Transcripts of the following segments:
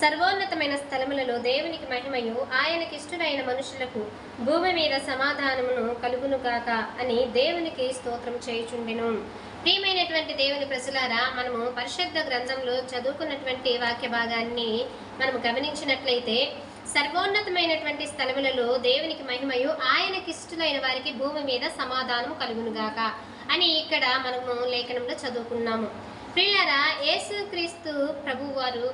సర్వోన్నతమైన స్థలములలో దేవునికి మహిమయు ఆయనకి ఇష్టమైన మనుషులకు భూమి మీద సమాధానమును కలుగును గాక అని దేవునికి స్తోత్రం చేయుచుండెను. ప్రియమైనటువంటి దేవుని ప్రజలారా మనము పరిశుద్ధ గ్రంథంలో చదువుకున్నటువంటి వాక్య భాగాన్ని మనము గమనించినట్లయితే సర్వోన్నతమైనటువంటి స్థలములలో దేవునికి మహిమయు ఆయనకి ఇష్టమైన వారికి భూమి మీద సమాధానము కలుగునుగాక అని ఇక్కడ మనము లేఖనంలో చదువుకున్నాము. ప్రియులారా యేసుక్రీస్తు ప్రభువారు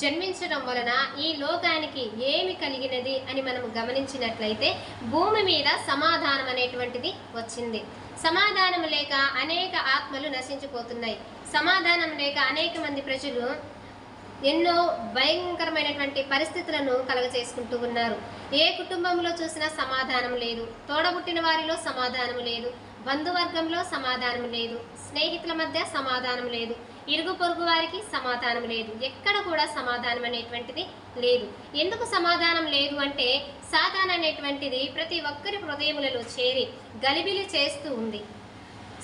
జన్మించడం వలన ఈ లోకానికి ఏమి కలిగినది అని మనం గమనించినట్లయితే భూమి మీద సమాధానం అనేటువంటిది వచ్చింది. సమాధానం లేక అనేక ఆత్మలు నశించిపోతున్నాయి. సమాధానం లేక అనేక మంది ప్రజలు ఎన్నో భయంకరమైనటువంటి పరిస్థితులను కలగచేసుకుంటూ ఉన్నారు. ఏ కుటుంబంలో చూసినా సమాధానం లేదు. తోడబుట్టిన వారిలో సమాధానం లేదు. బంధువర్గంలో సమాధానం లేదు. స్నేహితుల మధ్య సమాధానం లేదు. ఇరుగు పొరుగు వారికి సమాధానం లేదు. ఎక్కడ కూడా సమాధానం అనేటువంటిది లేదు. ఎందుకు సమాధానం లేదు అంటే సాధారణ అనేటువంటిది ప్రతి ఒక్కరి హృదయములలో చేరి గలిబిలి చేస్తూ ఉంది.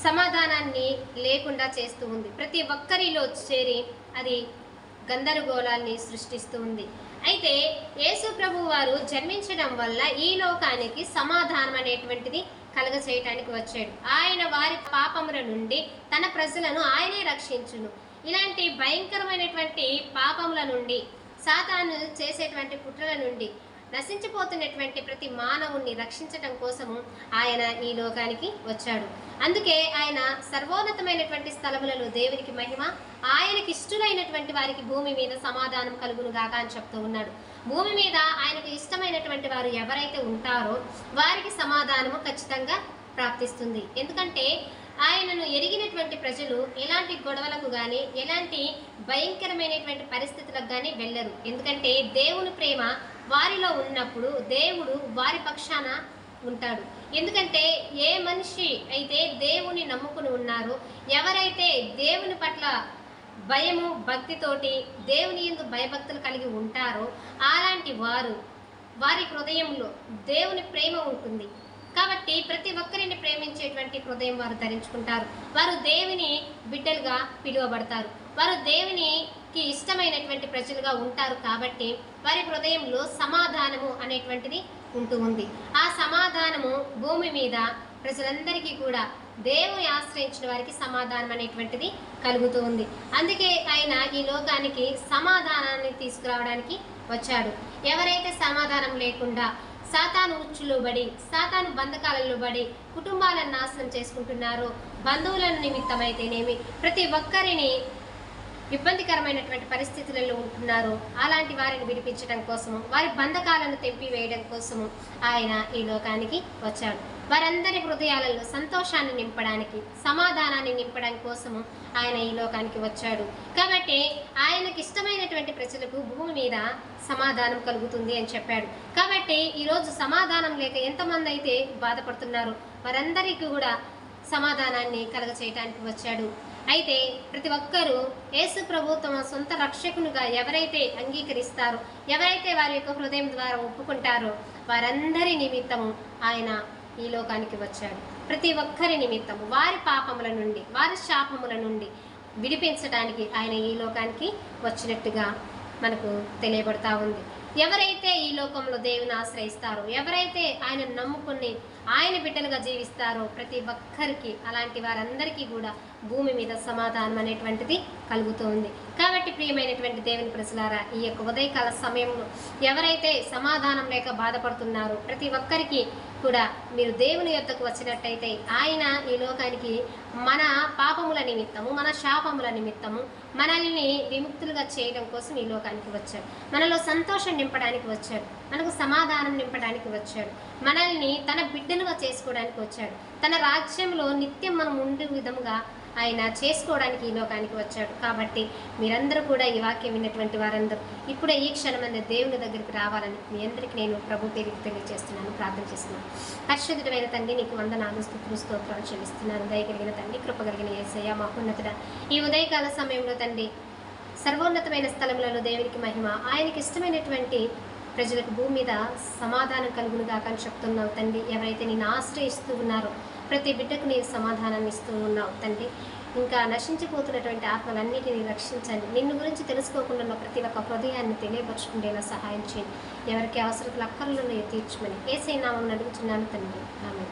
సమాధానాన్ని లేకుండా చేస్తూ ఉంది. ప్రతి ఒక్కరిలో చేరి అది గందరగోళాన్ని సృష్టిస్తూ ఉంది. అయితే యేసు ప్రభు వారు జన్మించడం వల్ల ఈ లోకానికి సమాధానం అనేటువంటిది కలుగ చేయటానికి వచ్చాడు. ఆయన వారి పాపముల నుండి తన ప్రజలను ఆయనే రక్షించును. ఇలాంటి భయంకరమైనటువంటి పాపముల నుండి సాతాను చేసేటువంటి కుట్రల నుండి నశించిపోతున్నటువంటి ప్రతి మానవుణ్ణి రక్షించటం కోసము ఆయన ఈ లోకానికి వచ్చాడు. అందుకే ఆయన సర్వోన్నతమైనటువంటి స్థలములలో దేవునికి మహిమ ఆయనకి ఇష్టమైనటువంటి వారికి భూమి మీద సమాధానం కలుగునుగాక అని చెప్తూ ఉన్నాడు. భూమి మీద ఆయనకు ఇష్టమైనటువంటి వారు ఎవరైతే ఉంటారో వారికి సమాధానము ఖచ్చితంగా ప్రాప్తిస్తుంది. ఎందుకంటే ఆయనను ఎరిగినటువంటి ప్రజలు ఎలాంటి గొడవలకు కానీ ఎలాంటి భయంకరమైనటువంటి పరిస్థితులకు కానీ వెళ్ళరు. ఎందుకంటే దేవుని ప్రేమ వారిలో ఉన్నప్పుడు దేవుడు వారి పక్షాన ఉంటాడు. ఎందుకంటే ఏ మనిషి అయితే దేవుని నమ్ముకుని ఉన్నారో ఎవరైతే దేవుని పట్ల భయము భక్తితోటి దేవుని ఎందు భయభక్తులు కలిగి ఉంటారో అలాంటి వారు వారి హృదయంలో దేవుని ప్రేమ ఉంటుంది. కాబట్టి ప్రతి ఒక్కరిని ప్రేమించేటువంటి హృదయం వారు ధరించుకుంటారు. వారు దేవుని బిడ్డలుగా పిలువబడతారు. వారు దేవునికి ఇష్టమైనటువంటి ప్రజలుగా ఉంటారు కాబట్టి వారి హృదయంలో సమాధానము అనేటువంటిది ఉంటూ ఉంది. ఆ సమాధానము భూమి మీద ప్రజలందరికీ కూడా దేవుని ఆశ్రయించిన వారికి సమాధానం అనేటువంటిది కలుగుతూ ఉంది. అందుకే ఆయన ఈ లోకానికి సమాధానాన్ని తీసుకురావడానికి వచ్చాడు. ఎవరైతే సమాధానం లేకుండా సాతాను ఉచ్చులో బడి సాతాను బంధకాలలో బడి కుటుంబాలను నాశనం చేసుకుంటున్నారో బంధువుల నిమిత్తమైతేనేమి ప్రతి ఒక్కరిని ఇబ్బందికరమైనటువంటి పరిస్థితులలో ఉంటున్నారో అలాంటి వారిని విడిపించడం కోసము వారి బంధకాలను తెంపివేయడం కోసము ఆయన ఈ లోకానికి వచ్చాడు. వారందరి హృదయాలలో సంతోషాన్ని నింపడానికి సమాధానాన్ని నింపడం కోసము ఆయన ఈ లోకానికి వచ్చాడు. కాబట్టి ఆయనకి ఇష్టమైనటువంటి ప్రజలకు భూమి మీద సమాధానం కలుగుతుంది అని చెప్పాడు. కాబట్టి ఈరోజు సమాధానం లేక ఎంతమంది అయితే బాధపడుతున్నారు వారందరికీ కూడా సమాధానాన్ని కలగ చేయటానికి వచ్చాడు. అయితే ప్రతి ఒక్కరూ యేసు ప్రభు తమ సొంత రక్షకునిగా ఎవరైతే అంగీకరిస్తారో ఎవరైతే వారి యొక్క హృదయం ద్వారా ఒప్పుకుంటారో వారందరి నిమిత్తము ఆయన ఈ లోకానికి వచ్చాడు. ప్రతి ఒక్కరి నిమిత్తము వారి పాపముల నుండి వారి శాపముల నుండి విడిపించడానికి ఆయన ఈ లోకానికి వచ్చినట్టుగా మనకు తెలియబడతా ఉంది. ఎవరైతే ఈ లోకంలో దేవుని ఆశ్రయిస్తారో ఎవరైతే ఆయన నమ్ముకుని ఆయన బిడ్డలుగా జీవిస్తారో ప్రతి ఒక్కరికి అలాంటి వారందరికీ కూడా భూమి మీద సమాధానం అనేటువంటిది కలుగుతూ ఉంది. కాబట్టి ప్రియమైనటువంటి దేవుని ప్రజలారా ఈ యొక్క ఉదయకాల సమయంలో ఎవరైతే సమాధానం లేక బాధపడుతున్నారో ప్రతి ఒక్కరికి కూడా మీరు దేవుని యొద్దకు వచ్చినట్టయితే ఆయన ఈ లోకానికి మన పాపముల నిమిత్తము మన శాపముల నిమిత్తము మనల్ని విముక్తులుగా చేయడం కోసం ఈ లోకానికి వచ్చాడు. మనలో సంతోషం నింపడానికి వచ్చాడు. మనకు సమాధానం నింపడానికి వచ్చాడు. మనల్ని తన బిడ్డలుగా చేసుకోవడానికి వచ్చాడు. తన రాజ్యంలో నిత్యం మనం ఉండే విధముగా ఆయన చేసుకోవడానికి ఈ లోకానికి వచ్చాడు. కాబట్టి మీరందరూ కూడా ఈ వాక్యం విన్నటువంటి వారందరూ ఇప్పుడే ఈ క్షణమైన దేవుని దగ్గరికి రావాలని మీ అందరికీ నేను ప్రభు పేరుకి తెలియజేస్తున్నాను. ప్రార్థన చేస్తున్నాను. పరిశుద్ధుడైన తండ్రి నీకు వందనాలు స్థుతులు స్తోత్రాలు చెల్లిస్తున్నాను. దయగలిగిన తండ్రి కృపగలిగిన ఏసయ్య మహోన్నతుడ ఈ ఉదయకాల సమయంలో తండ్రి సర్వోన్నతమైన స్థలములలో దేవునికి మహిమ. ఆయనకి ఇష్టమైనటువంటి ప్రజలకు భూమి మీద సమాధానం కలుగునుగా అని చెప్తున్నావు తండ్రి. ఎవరైతే నేను ఆశ్రయిస్తూ ఉన్నారో ప్రతి బిడ్డకు నీవు సమాధానాన్ని ఇస్తూ ఉన్నావు తండ్రి. ఇంకా నశించిపోతున్నటువంటి ఆత్మలన్నిటినీ రక్షించండి. నిన్ను గురించి తెలుసుకోకుండా ఉన్న ప్రతి ఒక్క హృదయాన్ని తెలియపరచుకుండేలా సహాయం చేయండి. ఎవరికి అవసరతలు అక్కర్లను తీర్చమని ఏసై నామం అడుగుతున్నాను తండ్రి. ఆమె